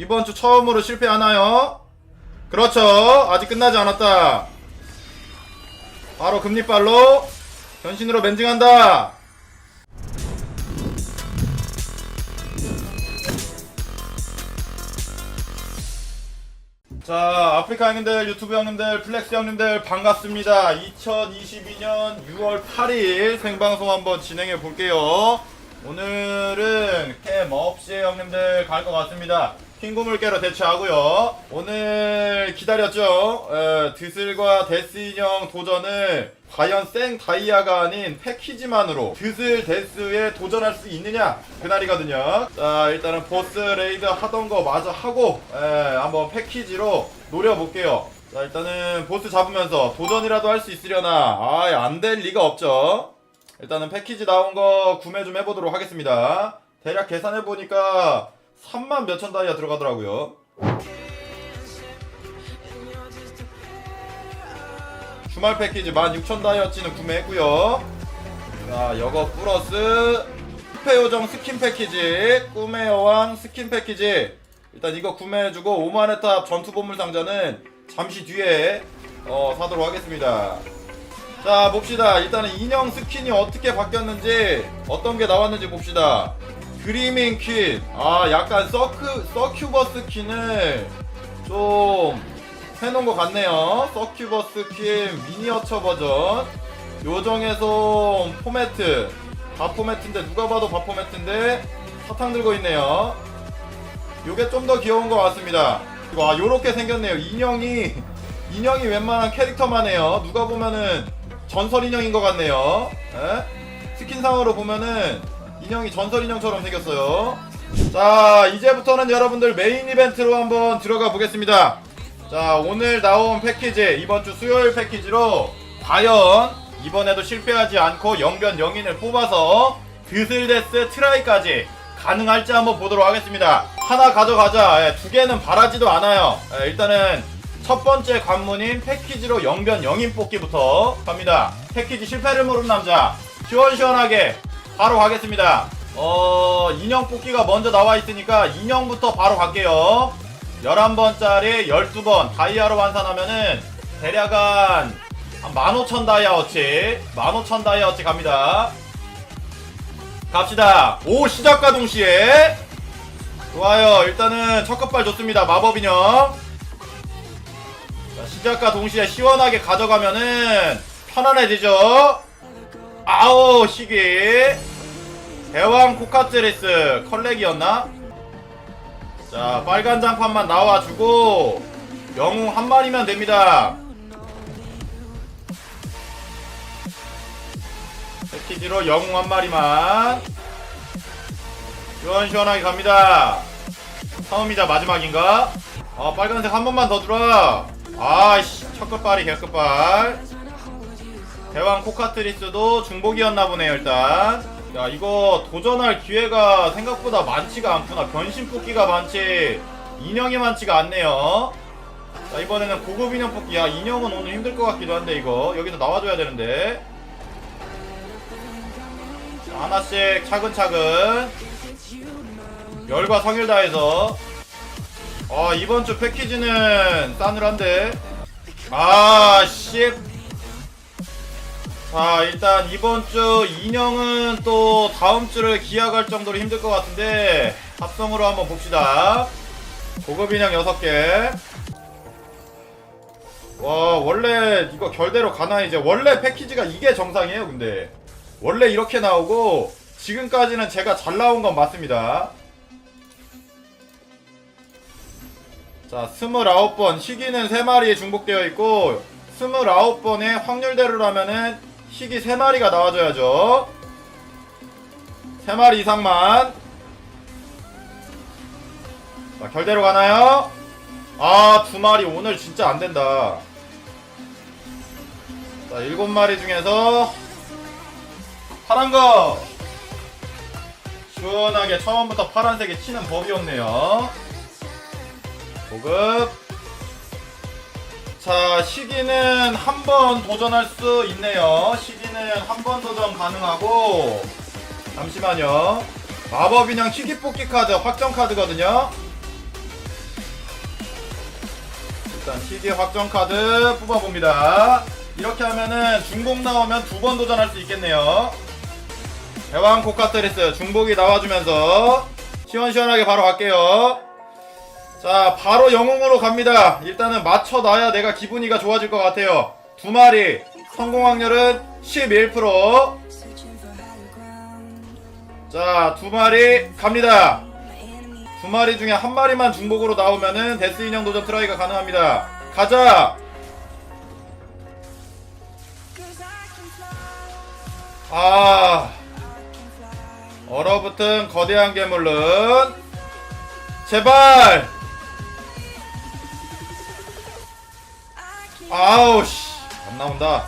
이번 주 처음으로 실패하나요? 그렇죠. 아직 끝나지 않았다. 바로 금리빨로 변신으로 멘징한다. 자, 아프리카 형님들, 유튜브 형님들, 플렉스 형님들 반갑습니다. 2022년 6월 8일 생방송 한번 진행해 볼게요. 오늘은 캠 없이 형님들 갈 것 같습니다. 킹구물 깨러 대처하고요. 오늘 기다렸죠? 에, 드슬과 데스 인형 도전을 과연 생 다이아가 아닌 패키지만으로 드슬 데스에 도전할 수 있느냐 그날이거든요. 자 일단은 보스 레이드 하던 거 마저 하고 에, 한번 패키지로 노려볼게요. 자 일단은 보스 잡으면서 도전이라도 할 수 있으려나 아안 될 리가 없죠. 일단은 패키지 나온 거 구매 좀 해보도록 하겠습니다. 대략 계산해 보니까 3만 몇천 다이아 들어가더라고요. 주말 패키지 16,000 다이어치는 구매했고요. 자, 여거 플러스 스페 요정 스킨 패키지, 꿈의 여왕 스킨 패키지. 일단 이거 구매해주고 5만 회탑 전투 보물 상자는 잠시 뒤에 어, 사도록 하겠습니다. 자, 봅시다. 일단은 인형 스킨이 어떻게 바뀌었는지, 어떤 게 나왔는지 봅시다. 드리밍 퀸. 아, 약간 서큐, 서큐버스 퀸을 좀 해놓은 것 같네요. 서큐버스 퀸 미니어처 버전. 요정에서 포매트. 바포매트인데, 누가 봐도 바포매트인데, 사탕 들고 있네요. 요게 좀 더 귀여운 것 같습니다. 와, 요렇게 생겼네요. 인형이, 인형이 웬만한 캐릭터만 해요. 누가 보면은 전설 인형인 것 같네요. 에? 스킨상으로 보면은 인형이 전설 인형처럼 생겼어요. 자, 이제부터는 여러분들 메인 이벤트로 한번 들어가 보겠습니다. 자, 오늘 나온 패키지, 이번 주 수요일 패키지로 과연 이번에도 실패하지 않고 영변 영인을 뽑아서 드슬데스 트라이까지 가능할지 한번 보도록 하겠습니다. 하나 가져가자. 예, 두 개는 바라지도 않아요. 예, 일단은 첫 번째 관문인 패키지로 영변 영인 뽑기부터 갑니다. 패키지 실패를 모르는 남자. 시원시원하게 바로 가겠습니다. 어, 인형 뽑기가 먼저 나와 있으니까 인형부터 바로 갈게요. 11번짜리 12번 다이아로 환산하면은 대략 한, 한15,000 다이아어치 15,000 다이아어치 갑니다. 갑시다. 오, 시작과 동시에. 좋아요. 일단은 첫 끝발 좋습니다. 마법인형. 자, 시작과 동시에 시원하게 가져가면은 편안해지죠. 아오, 시기. 대왕 코카트리스 컬렉이었나? 자, 빨간 장판만 나와주고 영웅 한 마리면 됩니다. 패키지로 영웅 한 마리만 시원시원하게 갑니다. 처음이자 마지막인가? 아, 빨간색 한 번만 더 들어. 아이씨, 첫 끝발이 개끝발. 대왕 코카트리스도 중복이었나 보네요, 일단. 야, 이거 도전할 기회가 생각보다 많지가 않구나. 변신 뽑기가 많지. 인형이 많지가 않네요. 자, 이번에는 고급 인형 뽑기. 야, 인형은 오늘 힘들 것 같기도 한데, 이거. 여기서 나와줘야 되는데. 자, 하나씩 차근차근. 열과 성일 다해서. 아, 이번 주 패키지는 싸늘한데. 아, 씨. 자 일단 이번 주 인형은 또 다음 주를 기약할 정도로 힘들 것 같은데 합성으로 한번 봅시다. 고급 인형 6개. 와 원래 이거 결대로 가나 이제? 원래 패키지가 이게 정상이에요 근데. 원래 이렇게 나오고 지금까지는 제가 잘 나온 건 맞습니다. 자 29번. 희귀는 3마리에 중복되어 있고 29번의 확률대로라면은 희귀 3마리가 나와줘야죠. 3마리 이상만. 자 결대로 가나요? 아 2마리. 오늘 진짜 안된다. 자 7마리 중에서 파란거. 시원하게 처음부터 파란색에 치는 법이 없네요. 고급 자, 시기는 한 번 도전할 수 있네요. 시기는 한 번 도전 가능하고 잠시만요. 마법 인형 희귀 뽑기 카드 확정 카드거든요. 일단 희귀 확정 카드 뽑아봅니다. 이렇게 하면은 중복 나오면 두 번 도전할 수 있겠네요. 대왕 코카트리스 중복이 나와주면서 시원시원하게 바로 갈게요. 자, 바로 영웅으로 갑니다. 일단은 맞춰놔야 내가 기분이가 좋아질 것 같아요. 두 마리. 성공 확률은 11%. 자, 두 마리 갑니다. 두 마리 중에 한 마리만 중복으로 나오면은 데스 인형 도전 트라이가 가능합니다. 가자! 아, 얼어붙은 거대한 괴물은 제발! 아우 씨, 안 나온다.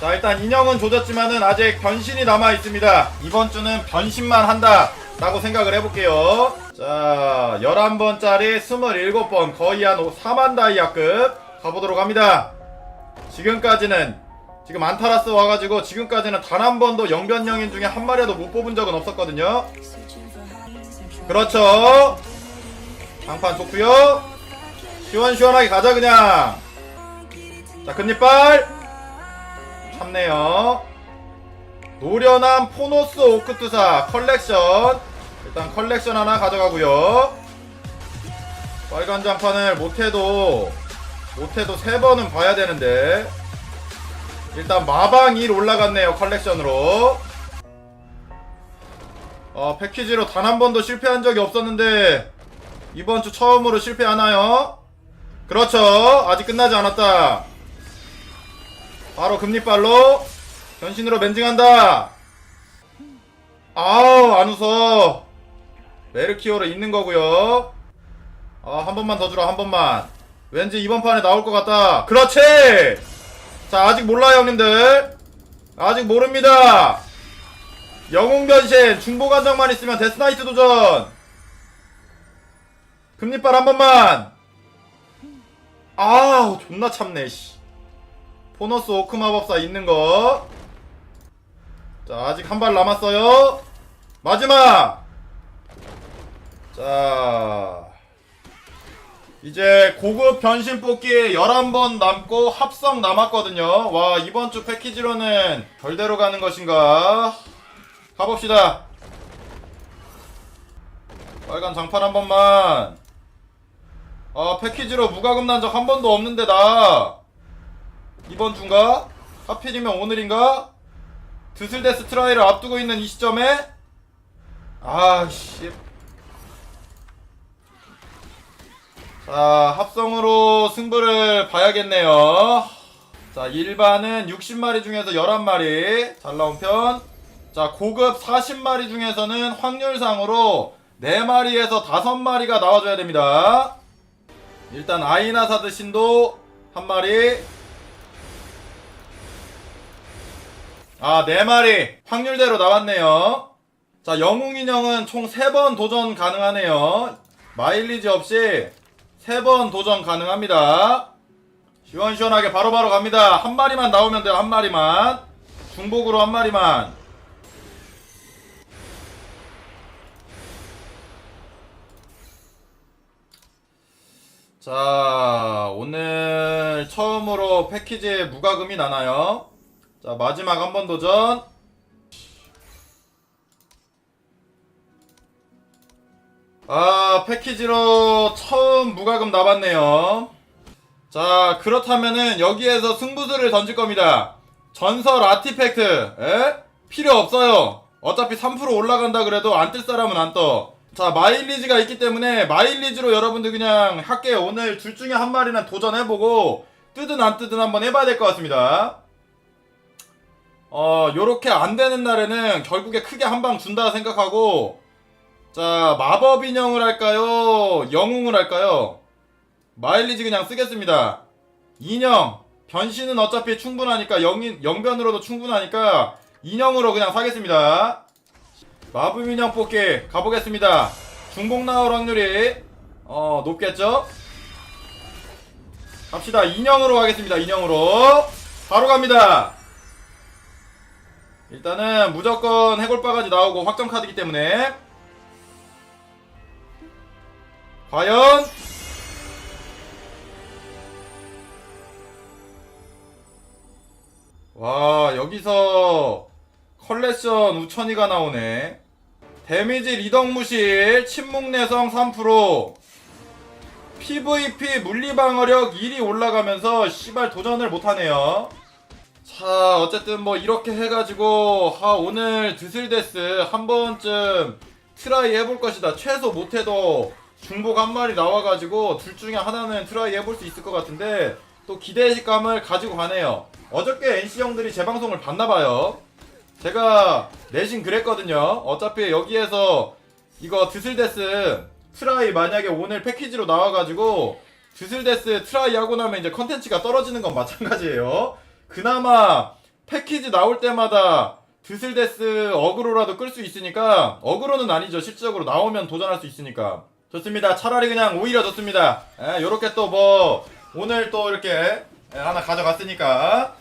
자, 일단 인형은 조졌지만은 아직 변신이 남아 있습니다. 이번 주는 변신만 한다. 라고 생각을 해볼게요. 자, 11번짜리 27번, 거의 한 4만 다이아급 가보도록 합니다. 지금까지는, 지금 안타라스 와가지고 지금까지는 단 한 번도 영변영인 중에 한 마리라도 못 뽑은 적은 없었거든요. 그렇죠. 장판 좋구요. 시원시원하게 가자 그냥. 자 끝니빨 참네요. 노련한 포노스 오크투사 컬렉션 일단 컬렉션 하나 가져가고요. 빨간 장판을 못해도 못해도 세 번은 봐야 되는데 일단 마방 1 올라갔네요 컬렉션으로. 어, 패키지로 단 한 번도 실패한 적이 없었는데 이번 주 처음으로 실패하나요? 그렇죠. 아직 끝나지 않았다. 바로 금리빨로 변신으로 멘징한다. 아우 안 웃어. 메르키오로 있는 거고요. 아 한 번만 더 주라 한 번만. 왠지 이번 판에 나올 것 같다. 그렇지. 자 아직 몰라요 형님들. 아직 모릅니다. 영웅 변신 중복 한장만 있으면 데스나이트 도전. 금리빨 한 번만. 아우 존나 참네 씨. 보너스 오크 마 법사 있는 거. 자, 아직 한 발 남았어요. 마지막! 자. 이제 고급 변신 뽑기 11번 남고 합성 남았거든요. 와, 이번 주 패키지로는 별대로 가는 것인가? 가봅시다. 빨간 장판 한 번만. 아, 패키지로 무과금 난 적 한 번도 없는데, 나. 이번 주인가? 하필이면 오늘인가? 드슬데스 트라이를 앞두고 있는 이 시점에 아씨 자 합성으로 승부를 봐야겠네요 자 일반은 60마리 중에서 11마리 잘 나온 편자 고급 40마리 중에서는 확률상으로 4마리에서 5마리가 나와줘야 됩니다 일단 아이나 사드 신도 한 마리 아, 네 마리. 확률대로 나왔네요. 자, 영웅 인형은 총 3번 도전 가능하네요. 마일리지 없이 3번 도전 가능합니다. 시원시원하게 바로바로 갑니다. 한 마리만 나오면 돼요, 한 마리만. 중복으로 한 마리만. 자, 오늘 처음으로 패키지에 무과금이 나나요? 자 마지막 한 번 도전. 아 패키지로 처음 무과금 나봤네요. 자 그렇다면은 여기에서 승부수를 던질 겁니다. 전설 아티팩트 에? 필요 없어요. 어차피 3% 올라간다 그래도 안 뜰 사람은 안 떠 자 마일리지가 있기 때문에 마일리지로 여러분들 그냥 할게요 오늘 둘 중에 한 마리는 도전해보고 뜨든 안 뜨든 한번 해봐야 될 것 같습니다 어, 요렇게 안 되는 날에는 결국에 크게 한 방 준다 생각하고, 자, 마법 인형을 할까요? 영웅을 할까요? 마일리지 그냥 쓰겠습니다. 인형, 변신은 어차피 충분하니까, 영, 영변으로도 충분하니까, 인형으로 그냥 사겠습니다. 마블민영 뽑기 가보겠습니다. 중복 나올 확률이 어 높겠죠? 갑시다. 인형으로 가겠습니다. 인형으로 바로 갑니다. 일단은 무조건 해골바가지 나오고 확정 카드이기 때문에 과연 와 여기서 컬렉션 우천이가 나오네 데미지 리덕 무실 침묵 내성 3% PVP 물리방어력 1이 올라가면서 씨발 도전을 못하네요. 자 어쨌든 뭐 이렇게 해가지고 아 오늘 드슬데스 한 번쯤 트라이 해볼 것이다. 최소 못해도 중복 한 마리 나와가지고 둘 중에 하나는 트라이 해볼 수 있을 것 같은데 또 기대감을 가지고 가네요. 어저께 NC 형들이 제 방송을 봤나봐요. 제가 내신 그랬거든요. 어차피 여기에서 이거 드슬데스 트라이 만약에 오늘 패키지로 나와가지고 드슬데스 트라이 하고 나면 이제 컨텐츠가 떨어지는 건 마찬가지예요. 그나마 패키지 나올 때마다 드슬데스 어그로라도 끌 수 있으니까 어그로는 아니죠. 실질적으로 나오면 도전할 수 있으니까. 좋습니다. 차라리 그냥 오히려 좋습니다. 예, 요렇게 또 뭐 오늘 또 이렇게 예, 하나 가져갔으니까